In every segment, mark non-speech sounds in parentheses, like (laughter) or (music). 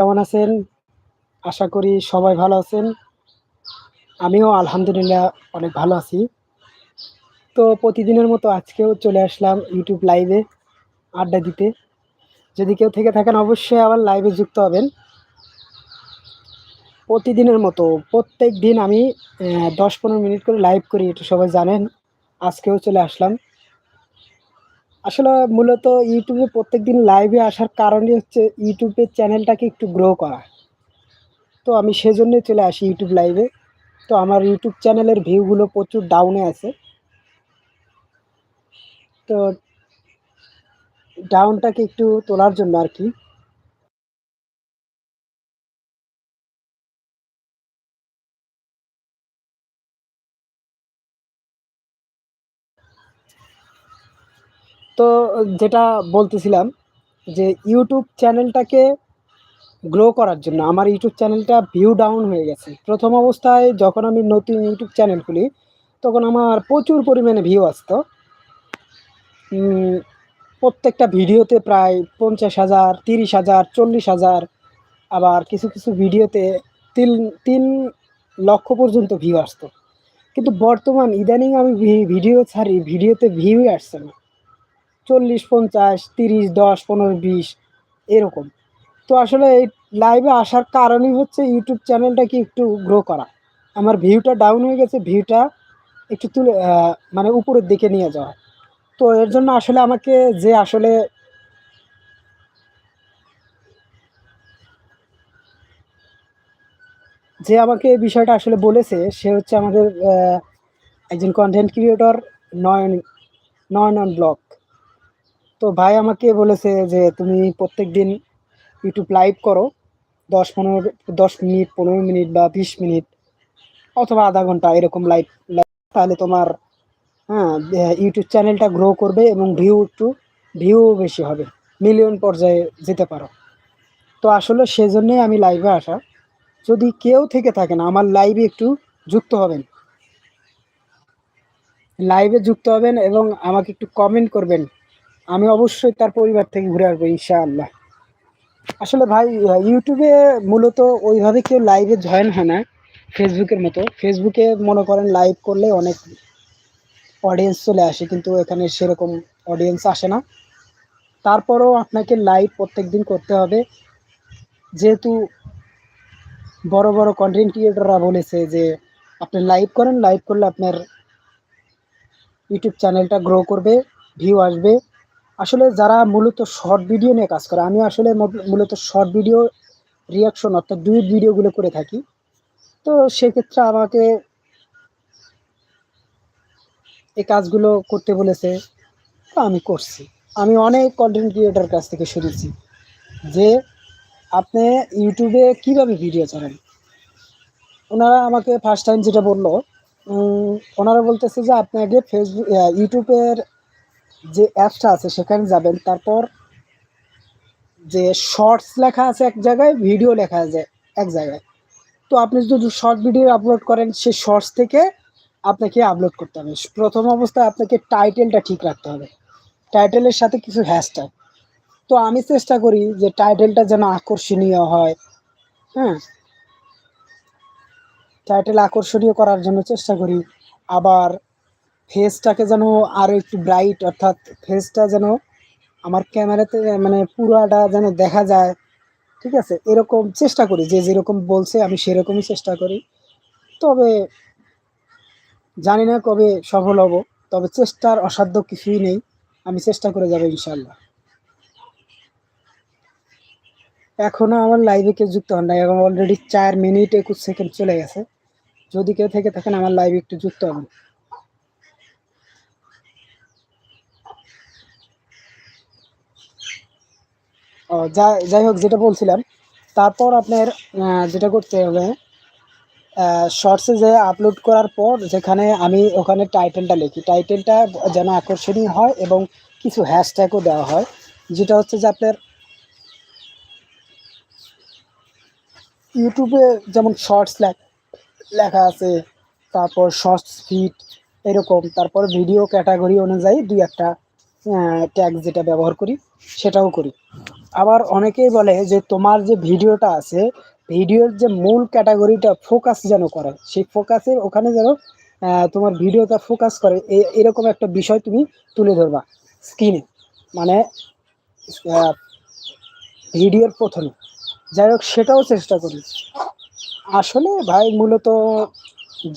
কেমন আছেন? আশা করি সবাই ভালো আছেন। আমিও আলহামদুলিল্লাহ অনেক ভালো আছি। তো প্রতিদিনের মতো আজকেও চলে আসলাম ইউটিউব লাইভে আড্ডা দিতে। যদি কেউ থেকে থাকেন অবশ্যই আবার লাইভে যুক্ত হবেন। প্রতিদিনের মতো প্রত্যেক দিন আমি দশ পনেরো মিনিট করে লাইভ করি, এটা সবাই জানেন। আজকেও চলে আসলাম। আসলে মূলত ইউটিউবে প্রত্যেক দিন লাইভে আসার কারণে হচ্ছে ইউটিউবের চ্যানেলটাকে একটু গ্রো করা। তো আমি সেজন্যই চলে আসি ইউটিউব লাইভে তো আমার ইউটিউব চ্যানেলের ভিউগুলো প্রচুর ডাউনে আছে। তো ডাউনটাকে একটু তোলার জন্য আর কি। তো যেটা বলতেছিলাম যে ইউটিউব চ্যানেলটাকে গ্রো করার জন্য, আমার ইউটিউব চ্যানেলটা ভিউ ডাউন হয়ে গেছে। প্রথম অবস্থায় যখন আমি নতুন ইউটিউব চ্যানেল খুলি, তখন আমার প্রচুর পরিমাণে ভিউ আসতো। প্রত্যেকটা ভিডিওতে প্রায় পঞ্চাশ হাজার, তিরিশ হাজার, চল্লিশ হাজার, আবার কিছু কিছু ভিডিওতে তিন তিন লক্ষ পর্যন্ত ভিউ আসতো। কিন্তু বর্তমান ইদানিং আমি ভিডিও ছাড়ি, ভিডিওতে ভিউই আসছে না। চল্লিশ, পঞ্চাশ, তিরিশ, দশ, পনেরো, বিশ, এরকম। তো আসলে এই লাইভে আসার কারণই হচ্ছে ইউটিউব চ্যানেলটাকে একটু গ্রো করা। আমার ভিউটা ডাউন হয়ে গেছে ভিউটা একটু তুলে মানে উপরের দিকে নিয়ে যাওয়া। তো এর জন্য আসলে আমাকে যে আসলে যে আমাকে এই বিষয়টা আসলে বলেছে, সে হচ্ছে আমাদের একজন কন্টেন্ট ক্রিয়েটর নয়ন, নয়নন ব্লগ তো ভাই আমাকে বলেছে যে তুমি প্রত্যেক দিন ইউটিউব লাইভ করো। দশ পনেরো, দশ মিনিট, পনেরো মিনিট বা বিশ মিনিট অথবা আধা ঘণ্টা এরকম লাইভ তাহলে তোমার হ্যাঁ ইউটিউব চ্যানেলটা গ্রো করবে এবং ভিউ একটু ভিউ বেশি হবে। মিলিয়ন পর্যায়ে যেতে পারো। তো আসলে সেজন্যই আমি লাইভে আসা। যদি কেউ থেকে থাকেন আমার লাইভে একটু যুক্ত হবেন। লাইভে যুক্ত হবেন এবং আমাকে একটু কমেন্ট করবেন। আমি অবশ্যই তার পরিবার থেকে ঘুরে আসব, ইনশাআল্লাহ। আসলে ভাই, ইউটিউবে মূলত ওইভাবে কেউ লাইভে জয়েন হয় না ফেসবুকের মতো। ফেসবুকে মনে করেন লাইভ করলে অনেক অডিয়েন্স চলে আসে, কিন্তু এখানে সেরকম অডিয়েন্স আসে না। তারপরও আপনাকে লাইভ প্রত্যেক দিন করতে হবে। যেহেতু বড় বড় কন্টেন্ট ক্রিয়েটররা বলেছে যে, আপনি লাইভ করেন লাইভ করলে আপনার ইউটিউব চ্যানেলটা গ্রো করবে ভিউ আসবে। আসলে যারা মূলত শর্ট ভিডিও নিয়ে কাজ করে, আমি আসলে মূলত শর্ট ভিডিও রিয়াকশন অর্থাৎ দুই ভিডিওগুলো করে থাকি। তো সেক্ষেত্রে আমাকে এই কাজগুলো করতে বলেছে, তো আমি করছি। আমি অনেক কন্টেন্ট ক্রিয়েটার কাছ থেকে শুনেছি যে আপনি ইউটিউবে কীভাবে ভিডিও ছাড়েন? ওনারা আমাকে ফার্স্ট টাইম যেটা বলল ওনারা বলতেছে যে আপনি আগে ফেসবুক ইউটিউবের যে অ্যাপসটা আছে, সেখানে যাবেন। তারপর যে শর্টস লেখা আছে এক জায়গায় ভিডিও লেখা আছে এক জায়গায়। তো আপনি যদি শর্ট ভিডিও আপলোড করেন, সেই শর্টস থেকে আপনাকে আপলোড করতে হবে। প্রথম অবস্থায় আপনাকে টাইটেলটা ঠিক রাখতে হবে। টাইটেলের সাথে কিছু হ্যাশট্যাগ তো আমি চেষ্টা করি যে টাইটেলটা যেন আকর্ষণীয় হয়। হ্যাঁ? টাইটেল আকর্ষণীয় করার জন্য চেষ্টা করি। আবার ফেসটাকে যেন আরও একটু ব্রাইট অর্থাৎ ফেসটা যেন আমার ক্যামেরাতে মানে পুরাটা যেন দেখা যায়, ঠিক আছে? এরকম চেষ্টা করি, যে যেরকম বলছে আমি সেরকমই চেষ্টা করি। তবে জানি না কবে সফল হব, তবে চেষ্টার অসাধ্য কিছুই নেই, আমি চেষ্টা করে যাব ইনশাল্লাহ এখনও আমার লাইভে কেউ যুক্ত হন নাই, এখন অলরেডি চার মিনিট একুশ সেকেন্ড চলে গেছে। যদি কেউ থেকে থাকেন, আমার লাইভে একটু যুক্ত হবেন যাই হোক, যেটা বলছিলাম, তারপর আপনার যেটা করতে হবে শর্টসে যে আপলোড করার পর যেখানে আমি ওখানে টাইটেলটা লিখি। টাইটেলটা যেন আকর্ষণীয় হয় এবং কিছু হ্যাশট্যাগও দেওয়া হয়। যেটা হচ্ছে যে আপনার ইউটিউবে যেমন শর্টস লেখা আছে, তারপর শর্টস ফিট এরকম। তারপর ভিডিও ক্যাটাগরি অনুযায়ী দুই একটা ট্যাগ যেটা ব্যবহার করি। সেটাও করি। আবার অনেকেই বলে যে, তোমার যে ভিডিওটা আছে, ভিডিওর যে মূল ক্যাটাগরিটা ফোকাস যেন করে, সেই ফোকাসের ওখানে যেন তোমার ভিডিওটা ফোকাস করে এরকম একটা বিষয় তুমি তুলে ধরবা স্ক্রিনে মানে ভিডিওর প্রথমে। যাই হোক, সেটাও চেষ্টা করি। আসলে ভাই, মূলত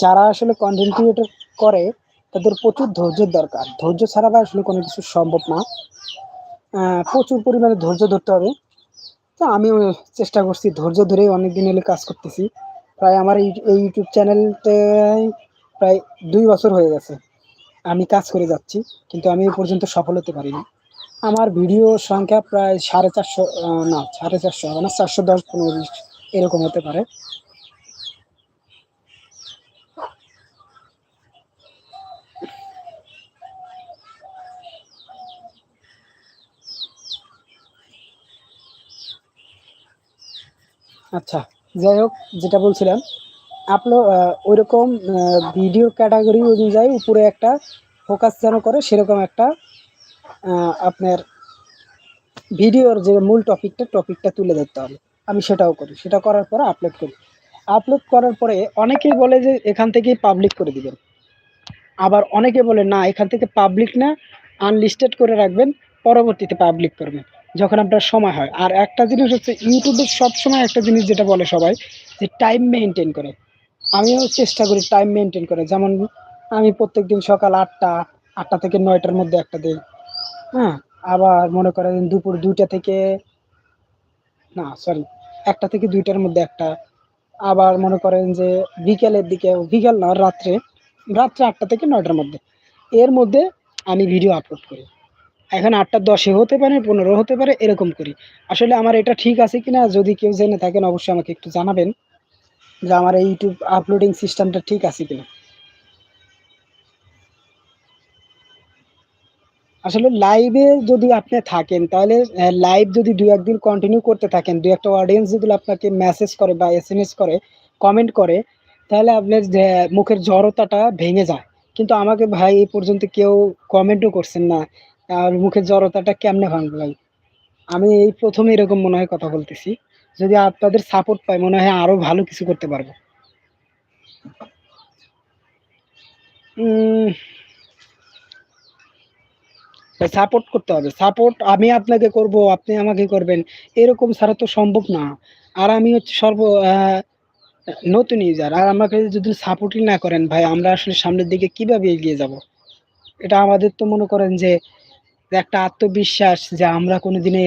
যারা আসলে কন্টেন্ট ক্রিয়েটর করে, তাদের প্রচুর ধৈর্যের দরকার। ধৈর্য ছাড়া আসলে কোনো কিছু সম্ভব না। প্রচুর পরিমাণে ধৈর্য ধরতে হবে। তো আমিও চেষ্টা করছি ধৈর্য ধরে অনেক দিন হলে কাজ করতেছি। প্রায় আমার এই ইউটিউব চ্যানেলটায় প্রায় দুই বছর হয়ে গেছে। আমি কাজ করে যাচ্ছি, কিন্তু আমি এ পর্যন্ত সফল হতে পারিনি। আমার ভিডিও সংখ্যা প্রায় সাড়ে চারশো না, সাড়ে চারশো হবে না চারশো দশ পনেরো এরকম হতে পারে। আচ্ছা যাই হোক, যেটা বলছিলাম আপলোড ওইরকম ভিডিও ক্যাটাগরি অনুযায়ী উপরে একটা ফোকাস যেন করে, সেরকম একটা আপনার ভিডিওর যে মূল টপিকটা টপিকটা তুলে ধরতে হবে। আমি সেটাও করি। সেটা করার পরে আপলোড করি। আপলোড করার পরে অনেকেই বলে যে এখান থেকেই পাবলিক করে দিবেন। আবার অনেকে বলে, না, এখান থেকে পাবলিক না আনলিস্টেড করে রাখবেন, পরবর্তীতে পাবলিক করবেন। যখন আপনার সময় হয়। আর একটা জিনিস হচ্ছে ইউটিউবে সবসময় একটা জিনিস যেটা বলে সবাই, যে টাইম মেনটেন করে। আমিও চেষ্টা করি টাইম মেনটেন করে যেমন আমি প্রত্যেক দিন সকাল আটটা আটটা থেকে নয়টার মধ্যে একটা দিই। হ্যাঁ? আবার মনে করেন দুপুর দুইটা থেকে, না সরি একটা থেকে দুইটার মধ্যে একটা। আবার মনে করেন যে বিকেলের দিকে, বিকেল না, রাত্রে রাত্রে আটটা থেকে নয়টার মধ্যে। এর মধ্যে আমি ভিডিও আপলোড করি। এখন আটটা দশে হতে পারে, পনেরো হতে পারে, এরকম করি। আসলে আমার এটা ঠিক আছে কিনা যদি কেউ জেনে থাকেন, অবশ্যই আমাকে একটু জানাবেন যে আমার এই ইউটিউব আপলোডিং সিস্টেমটা ঠিক আছে কিনা। আসলে লাইভে যদি আপনি থাকেন, তাহলে লাইভ যদি দুই একদিন কন্টিনিউ করতে থাকেন দু একটা অডিয়েন্স যদি আপনাকে মেসেজ করে বা এস এম এস করে কমেন্ট করে, তাহলে আপনার মুখের জড়তাটা ভেঙে যায়। কিন্তু আমাকে ভাই এই পর্যন্ত কেউ কমেন্টও করছেন না। আর মুখের জড়তাটা কেমনে ভাঙবে ভাই? আমি এই প্রথমে এরকম মনে হয় কথা বলতেছি। যদি আপনাদের সাপোর্ট পাই, মনে হয় আরও ভালো কিছু করতে পারব। সাপোর্ট করতে হবে। সাপোর্ট আমি আপনাকে করব, আপনি আমাকে করবেন, এরকম ছাড়া তো সম্ভব না। আর আমি হচ্ছে সর্ব নতুন ইউজার আর আমাকে যদি সাপোর্টই না করেন, ভাই, আমরা আসলে সামনের দিকে কীভাবে এগিয়ে যাব? এটা আমাদের তো মনে করেন যে একটা আত্মবিশ্বাস যে আমরা কোনোদিনে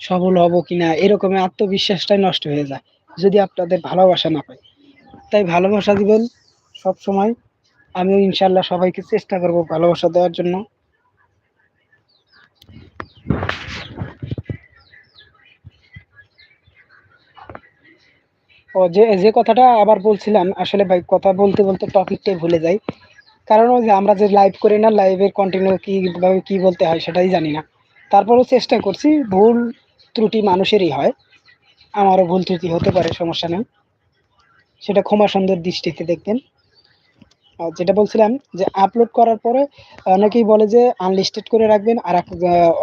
সফল হব কিনা, এরকম আত্মবিশ্বাসটাই নষ্ট হয়ে যায়, যদি আপনাদের ভালোবাসা না পাই তাই ভালোবাসা দিবেন সব সময় আমিও ইনশাল্লাহ সবাইকে চেষ্টা করব ভালোবাসা দেওয়ার জন্য। ও যে যে কথাটা আবার বলছিলাম, আসলে ভাই, কথা বলতে বলতে টপিকটাই ভুলে যাই। কারণ ওই যে আমরা যে লাইভ করি না লাইভের কন্টিনিউ কীভাবে কী বলতে হয় সেটাই জানি না। তারপরেও চেষ্টা করছি, ভুল ত্রুটি মানুষেরই হয়। আমারও ভুল ত্রুটি হতে পারে, সমস্যা নেই। সেটা ক্ষমা সুন্দর দৃষ্টিতে দেখবেন। আর যেটা বলছিলাম যে আপলোড করার পরে অনেকেই বলে যে আনলিস্টেড করে রাখবেন, আর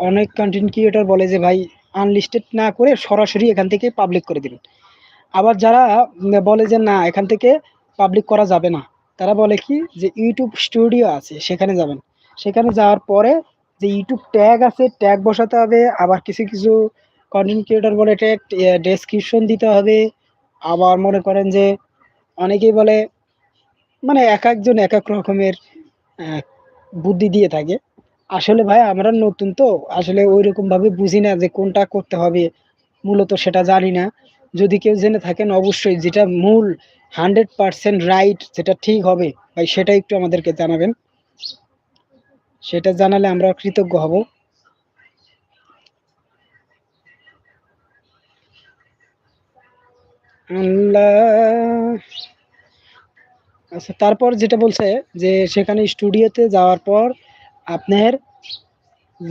অনেক কন্টেন্ট ক্রিয়েটর বলে যে ভাই আনলিস্টেড না করে সরাসরি এখান থেকে পাবলিক করে দিবেন। আবার যারা বলে যে না, এখান থেকে পাবলিক করা যাবে না তারা বলে কি যে ইউটিউব স্টুডিও আছে, সেখানে যাবেন। সেখানে যাওয়ার পরে যে ইউটিউব ট্যাগ আছে, ট্যাগ বসাতে হবে, আবার কিছু কিছু কন্টেন্ট ক্রিয়েটর বলে এটা ডেসক্রিপশন দিতে হবে। আবার মনে করেন যে অনেকেই বলে মানে এক একজন এক এক রকমের বুদ্ধি দিয়ে থাকে। আসলে ভাই, আমরা নতুন তো, আসলে ওই রকম ভাবে বুঝি না যে কোনটা করতে হবে। মূলত সেটা জানি না। যদি কেউ জেনে থাকেন, অবশ্যই যেটা মূল হান্ড্রেড পার্সেন্ট রাইট, যেটা ঠিক হবে, ভাই, সেটা একটু আমাদেরকে জানাবেন। সেটা জানালে আমরা কৃতজ্ঞ হব। আচ্ছা তারপর যেটা বলছে যে, সেখানে স্টুডিওতে যাওয়ার পর আপনার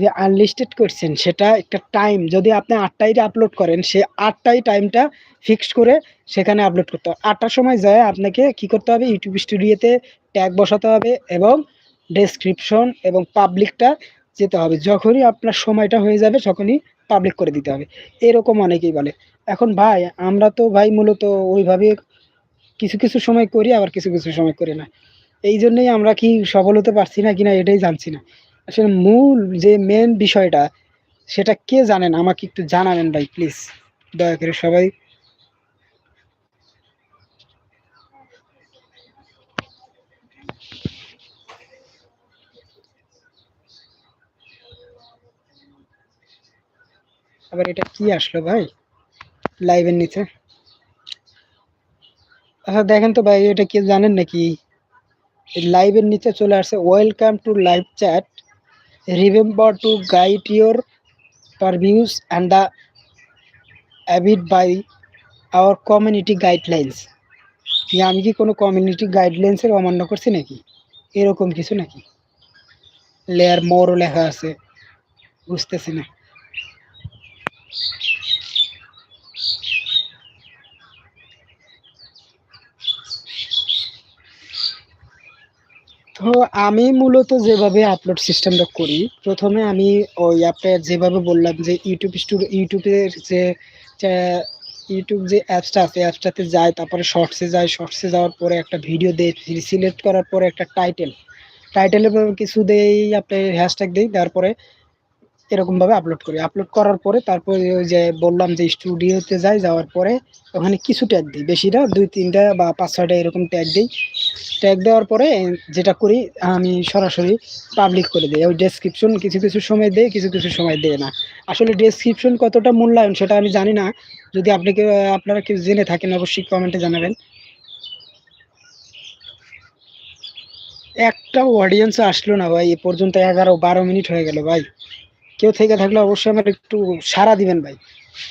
যে আনলিস্টেড করছেন সেটা একটা টাইম যদি আপনি আটটায় আপলোড করেন, সে আটটায় টাইমটা ফিক্সড করে সেখানে আপলোড করতে হবে। আটটার সময় যায়, আপনাকে কি করতে হবে? ইউটিউব স্টুডিওতে ট্যাগ বসাতে হবে এবং ডেসক্রিপশন এবং পাবলিকটা যেতে হবে। যখনই আপনার সময়টা হয়ে যাবে, তখনই পাবলিক করে দিতে হবে। এরকম অনেকেই বলে। এখন ভাই, আমরা তো ভাই মূলত ওইভাবে কিছু কিছু সময় করি, আবার কিছু কিছু সময় করি না। এই জন্যই আমরা কি সফল হতে পারছি না কিনা, এটাই জানছি না। আসলে মূল যে মেন বিষয়টা, সেটা কে জানেন? আমাকে একটু জানাবেন ভাই প্লিজ দয়া করে সবাই। আবার এটা কি আসলো ভাই? লাইভের নিচে। আচ্ছা দেখেন তো ভাই, এটা কি জানেন নাকি? লাইভের নিচে চলে আসছে। Welcome to live chat remember to guide your purviews and the abide by our community guidelines কি আমি কি কোনো কমিউনিটি গাইডলাইন্সের অমান্য করছি নাকি? এরকম কিছু নাকি? লেয়ার মোরও লেখা আছে। বুঝতেছি না। তো আমি মূলত যেভাবে আপলোড সিস্টেমটা করি, প্রথমে আমি ওই আপনার যেভাবে বললাম যে ইউটিউব স্টুডিও ইউটিউবের যে ইউটিউব যে অ্যাপসটা আছে অ্যাপসটাতে যায় তারপরে শর্টসে যায় শর্টসে যাওয়ার পরে একটা ভিডিও দেয় সিলেক্ট করার পরে একটা টাইটেল টাইটেলের কিছু দেই, আপনি হ্যাশট্যাগ দিই তারপরে এরকমভাবে আপলোড করি। আপলোড করার পরে তারপরে ওই যে বললাম যে স্টুডিওতে যাই, যাওয়ার পরে ওখানে কিছু ট্যাগ দিই। বেশি না, দুই, তিনটা বা পাঁচ, ছয়টা এরকম ট্যাগ দিই। ট্যাগ দেওয়ার পরে যেটা করি, আমি সরাসরি পাবলিক করে দিই। ওই ডেসক্রিপশন কিছু কিছু সময় দেয় কিছু কিছু সময় দেয় না। আসলে ডেসক্রিপশন কতটা মূল্যায়ন সেটা আমি জানি না। যদি আপনি কেউ, আপনারা কেউ জেনে থাকেন, অবশ্যই কমেন্টে জানাবেন। একটা অডিয়েন্স আসলো না ভাই, এ পর্যন্ত এগারো, বারো মিনিট হয়ে গেল ভাই। কেউ থেকে থাকলে অবশ্যই আমার একটু সারা দিবেন ভাই।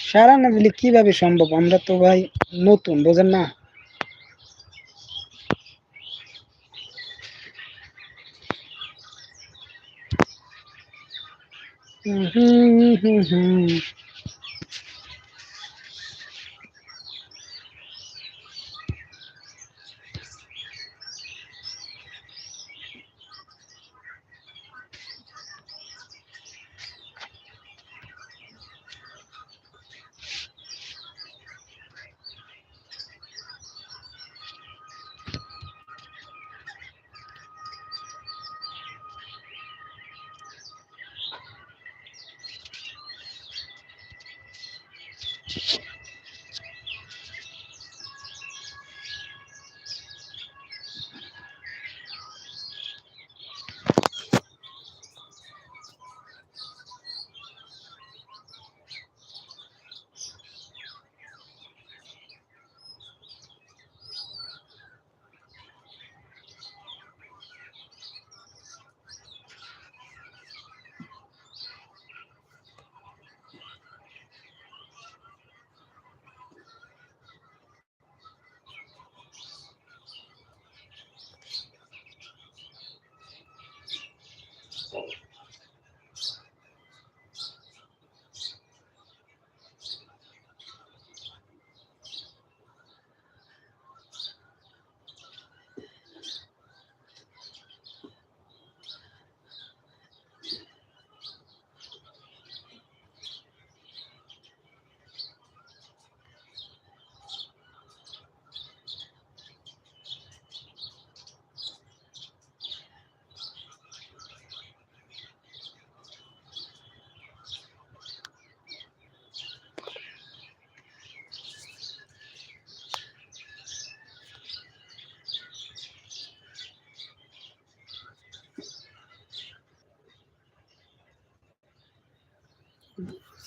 সারা না দিলে কীভাবে সম্ভব? আমরা তো ভাই নতুন, বোঝেন না? হুম হুম হুম। Just (laughs)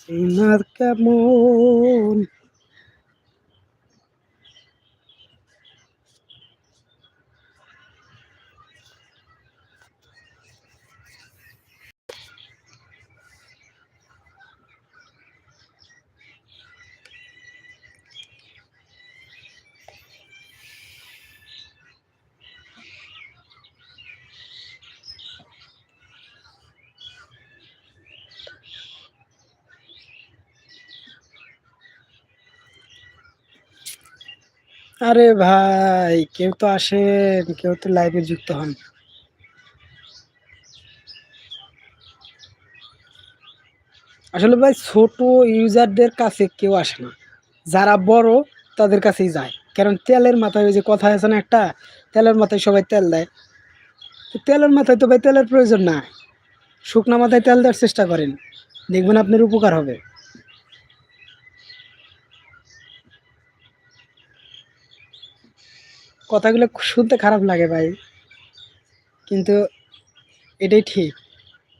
হুম সিনার আরে ভাই, কেউ তো আসেন, কেউ তো লাইভে যুক্ত হন। আসলে ভাই, ছোট ইউজারদের কাছে কেউ আসে না। যারা বড়, তাদের কাছেই যায়। কারণ তেলের মাথায় ওই যে কথা আছে না একটা, তেলের মাথায় সবাই তেল দেয়। তো তেলের মাথায় তো ভাই, তেলের প্রয়োজন না শুকনা মাথায় তেল দেওয়ার চেষ্টা করেন। দেখবেন আপনার উপকার হবে। কথাগুলো শুনতে খারাপ লাগে ভাই। কিন্তু এটাই ঠিক,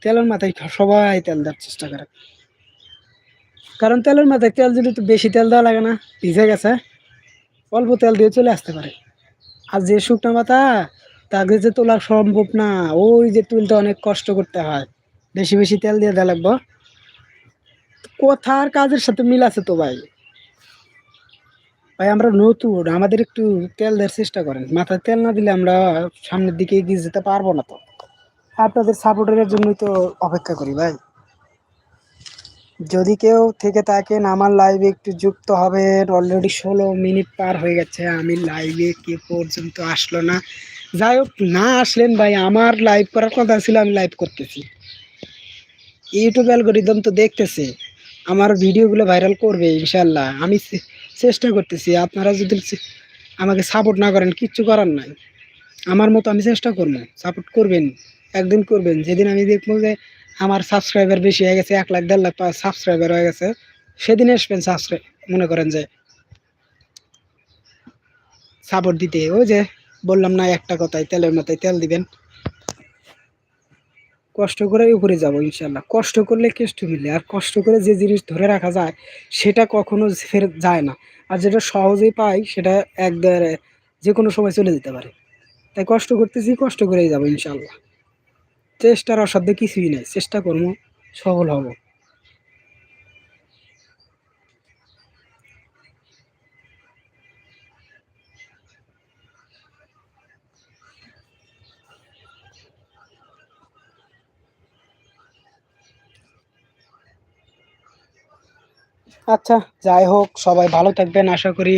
তেলের মাথায় সবাই তেল দেওয়ার চেষ্টা করে। কারণ তেলের মাথায় তেল যদি একটু বেশি তেল দেওয়া লাগে না, ভিজে গেছে, অল্প তেল দিয়ে চলে আসতে পারে। আর যে শুকনো মাথা তাকে যে তোলা সম্ভব না, ওই যে তুলতে অনেক কষ্ট করতে হয়। বেশি বেশি তেল দিয়ে দেওয়া লাগবো। কথার কাজের সাথে মিল আছে তো ভাই। ভাই, আমরা নতুন, আমাদের একটু তেল দেওয়ার চেষ্টা করেন। মাথায় তেল না দিলে আমরা সামনের দিকে এগিয়ে যেতে পারব না তো। আপনাদের সাপোর্টের জন্যই তো অপেক্ষা করি ভাই। যদি কেউ থেকে থাকেন, আমার লাইভে একটু যুক্ত হবেন। অলরেডি ষোলো মিনিট পার হয়ে গেছে, আমি লাইভে কে পর্যন্ত আসলো না। যাই হোক, না আসলেন ভাই, আমার লাইভ করার কথা ছিল, আমি লাইভ করতেছি। ইউটিউব অ্যালগোরিদম তো দেখতেছে, আমার ভিডিওগুলো ভাইরাল করবে ইনশাল্লাহ আমি চেষ্টা করতেছি, আপনারা যদি আমাকে সাপোর্ট না করেন, কিচ্ছু করার নাই। আমার মতো আমি চেষ্টা করব সাপোর্ট করবেন একদিন করবেন। যেদিন আমি দেখব যে আমার সাবস্ক্রাইবার বেশি হয়ে গেছে, এক লাখ, দেড় লাখ পাঁচ সাবস্ক্রাইবার হয়ে গেছে, সেদিন আসবেন সাবস্ক্রাইব মনে করেন যে সাপোর্ট দিতে। ওই যে বললাম না একটা কথাই তেলের মাথায় তেল দিবেন। কষ্ট করে উপরে যাব, ইনশাল্লাহ। কষ্ট করলে কেষ্ট মিলে আর কষ্ট করে যে জিনিস ধরে রাখা যায়, সেটা কখনো ফের যায় না। আর যেটা সহজেই পাই, সেটা এক যে কোনো সময় চলে যেতে পারে। তাই কষ্ট করতেছি, কষ্ট করেই যাব, ইনশাল্লাহ। চেষ্টার অসাধ্য কিছুই নেই, চেষ্টা করব, সফল হব। আচ্ছা যাই হোক, সবাই ভালো থাকবেন, আশা করি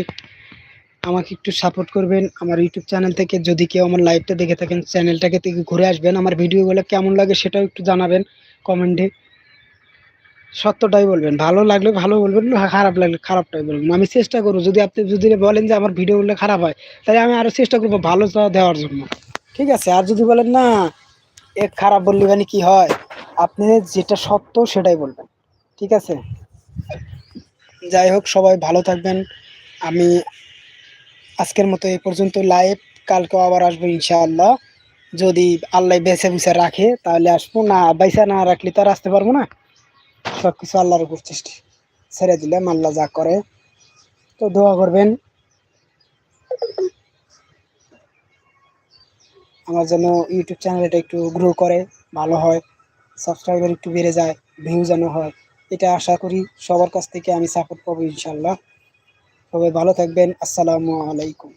আমাকে একটু সাপোর্ট করবেন। আমার ইউটিউব চ্যানেল থেকে যদি কেউ আমার লাইভটা দেখে থাকেন চ্যানেলটাকে থেকে ঘুরে আসবেন, আমার ভিডিওগুলো কেমন লাগে সেটাও একটু জানাবেন কমেন্টে সত্যটাই বলবেন, ভালো লাগলে ভালো বলবেন খারাপ লাগলে খারাপটাই বলবেন। আমি চেষ্টা করব, যদি আপনি, যদি বলেন যে আমার ভিডিওগুলো খারাপ হয়, তাহলে আমি আরও চেষ্টা করব ভালো দেওয়ার জন্য। ঠিক আছে, আর যদি বলেন, না এ খারাপ বললে মানে কি হয়? আপনি যেটা সত্য সেটাই বলবেন। ঠিক আছে? যাই হোক, সবাই ভালো থাকবেন। আমি আজকের মতো এই পর্যন্ত লাইভ কালকেও আবার আসব ইনশাআল্লাহ। যদি আল্লাহ বেছে বুছে রাখে, তাহলে আসব। না বাইসা না রাখলে তো আর আসতে পারব না। সব কিছু আল্লাহর উপর চেষ্টা ছেড়ে দিলাম আল্লাহ যা করে। তো দোয়া করবেন। আমার যেন ইউটিউব চ্যানেলটা একটু গ্রো করে, ভালো হয় সাবস্ক্রাইবার একটু বেড়ে যায় ভিউ যেন হয়। এটা আশা করি সবার কাছ থেকে আমি সাপোর্ট পাবো ইনশাল্লাহ তবে ভালো থাকবেন। আসসালামু আলাইকুম।